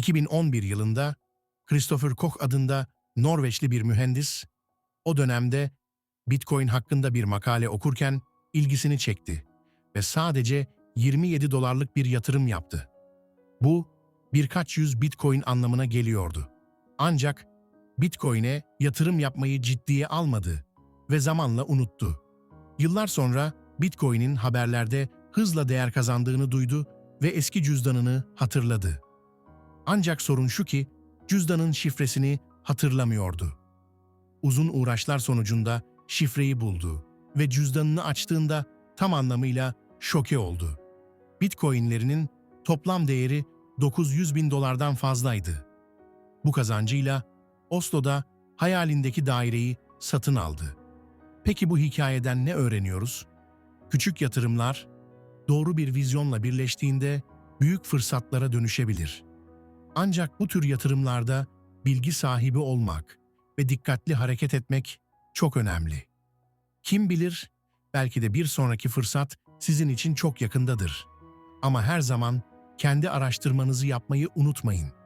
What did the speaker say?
2011 yılında Christopher Koch adında Norveçli bir mühendis, o dönemde Bitcoin hakkında bir makale okurken ilgisini çekti ve sadece 27 dolarlık bir yatırım yaptı. Bu, birkaç yüz Bitcoin anlamına geliyordu. Ancak Bitcoin'e yatırım yapmayı ciddiye almadı ve zamanla unuttu. Yıllar sonra Bitcoin'in haberlerde hızla değer kazandığını duydu ve eski cüzdanını hatırladı. Ancak sorun şu ki cüzdanın şifresini hatırlamıyordu. Uzun uğraşlar sonucunda şifreyi buldu ve cüzdanını açtığında tam anlamıyla şoke oldu. Bitcoin'lerinin toplam değeri 900 bin dolardan fazlaydı. Bu kazancıyla Oslo'da hayalindeki daireyi satın aldı. Peki bu hikayeden ne öğreniyoruz? Küçük yatırımlar, doğru bir vizyonla birleştiğinde büyük fırsatlara dönüşebilir. Ancak bu tür yatırımlarda bilgi sahibi olmak ve dikkatli hareket etmek çok önemli. Kim bilir, belki de bir sonraki fırsat sizin için çok yakındadır. Ama her zaman kendi araştırmanızı yapmayı unutmayın.